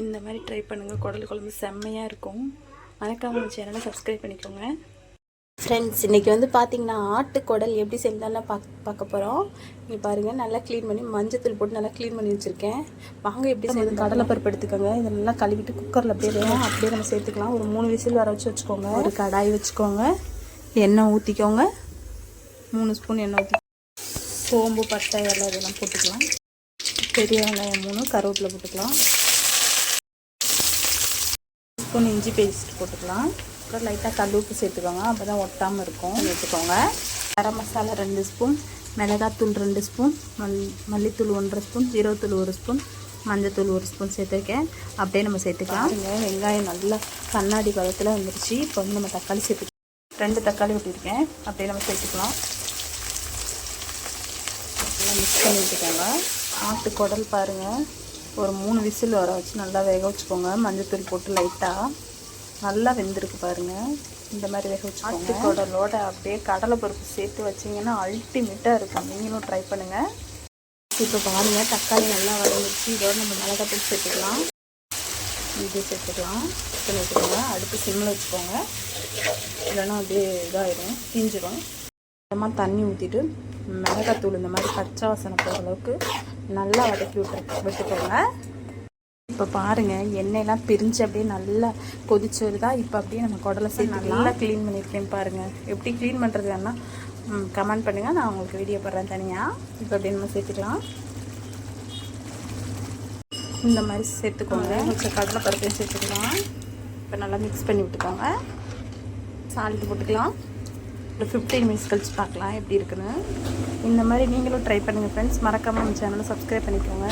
இந்த மாதிரி ட்ரை பண்ணுங்கள் குடல் குழம்பு செம்மையாக இருக்கும். மறக்காம நம்ம சேனலை சப்ஸ்கிரைப் பண்ணிக்கோங்க. ஃப்ரெண்ட்ஸ் இன்றைக்கி வந்து பார்த்தீங்கன்னா ஆட்டுக்குடல் எப்படி செஞ்சாலும் பார்க்க பார்க்க போகிறோம் இங்கே பாருங்கள் நல்லா க்ளீன் பண்ணி மஞ்சத்தூள் போட்டு நல்லா க்ளீன் பண்ணி வச்சுருக்கேன். வாங்க எப்படி செய்யுது கடலை பருப்பு எடுத்துக்கோங்க. இதை நல்லா கழுவிட்டு குக்கரில் அப்படியே வேணும் அப்படியே நம்ம சேர்த்துக்கலாம். ஒரு மூணு விசில் வர வச்சு வச்சுக்கோங்க. ஒரு கடாய் வச்சுக்கோங்க. எண்ணெய் ஊற்றிக்கோங்க மூணு ஸ்பூன் எண்ணெய் ஊற்றி சோம்பு பட்டை எல்லாம் இதெல்லாம் போட்டுக்கலாம். பெரிய வெங்காயம் மூணு கருவேப்பிலை போட்டுக்கலாம். ஸ்பூன் இஞ்சி பேஸ்ட் போட்டுக்கலாம். அப்புறம் லைட்டாக கல் உப்பு சேர்த்துக்கோங்க. அப்போ தான் ஒட்டாமல் இருக்கும் எடுத்துக்கோங்க. கரம் மசாலா ரெண்டு ஸ்பூன். மிளகாத்தூள் ரெண்டு ஸ்பூன். மல் மல்லித்தூள் ஒன்றரை ஸ்பூன். ஜீரகத்தூள் ஒரு ஸ்பூன். மஞ்சத்தூள் ஒரு ஸ்பூன் சேர்த்துருக்கேன். அப்படியே நம்ம சேர்த்துக்கலாம். வெங்காயம் நல்லா கண்ணாடி பதத்தில் வந்துருச்சு. இப்போ வந்து நம்ம தக்காளி சேர்த்துக்கலாம் ரெண்டு தக்காளி ஊற்றிருக்கேன் அப்படியே நம்ம சேர்த்துக்கலாம். மிக்ஸ் பண்ணி வச்சுக்கோங்க ஆட்டு குடல் பாருங்கள் ஒரு மூணு விசில் வர வச்சு நல்லா வேக வச்சுக்கோங்க. மஞ்சத்தூள் போட்டு லைட்டாக நல்லா வெந்திருக்கு பாருங்கள் இந்த மாதிரி வேக வச்சு ஆட்டு குடலோட அப்படியே கடலை பருப்பு சேர்த்து வச்சிங்கன்னா அல்டிமேட்டாக இருக்கும். நீங்களும் ட்ரை பண்ணுங்கள் இப்போ பாருங்கள் தக்காளி நல்லா வதங்கிடுச்சு. இதோட நம்ம மிளகாத்தூள் சேர்த்துக்கலாம். இது சேர்த்துக்கலாம். பண்ணி வச்சுக்கோங்க அடுத்து சிம்மில் வச்சுக்கோங்க. இல்லைன்னா அப்படியே இதாகிடும் தீஞ்சிரும். கொஞ்சமாக தண்ணி ஊற்றிட்டு மிளகாத்தூள் இந்த மாதிரி பச்சை வாசனை போகிற அளவுக்கு நல்லா வதக்கி விட்டு விட்டுக்கோங்க. இப்போ பாருங்கள் எண்ணெயெல்லாம் பிரிஞ்சு அப்படியே நல்லா கொதிச்சு வருதா? இப்போ அப்படியே நம்ம குடலை சேர்த்து நல்லா க்ளீன் பண்ணியிருக்கேன் பாருங்கள் எப்படி க்ளீன் பண்ணுறது வேணா கமெண்ட் பண்ணுங்கள் நான் உங்களுக்கு வீடியோ போடுறேன் தனியாக இப்போ அப்படியே நம்ம சேர்த்துக்கலாம். இந்த மாதிரி சேர்த்துக்கோங்க. கொஞ்சம் கடலை பருப்பையும் சேர்த்துக்கலாம். இப்போ நல்லா மிக்ஸ் பண்ணி விட்டுக்கோங்க. சால்ட் போட்டுக்கலாம். ஒரு ஃபிஃப்டீன் மினிட்ஸ் கழிச்சு பார்க்கலாம். எப்படி இருக்குன்னு. இந்த மாதிரி நீங்களும் ட்ரை பண்ணுங்கள் ஃப்ரெண்ட்ஸ் மறக்காமல் நம்ம சேனலை சப்ஸ்கிரைப் பண்ணிக்கோங்க.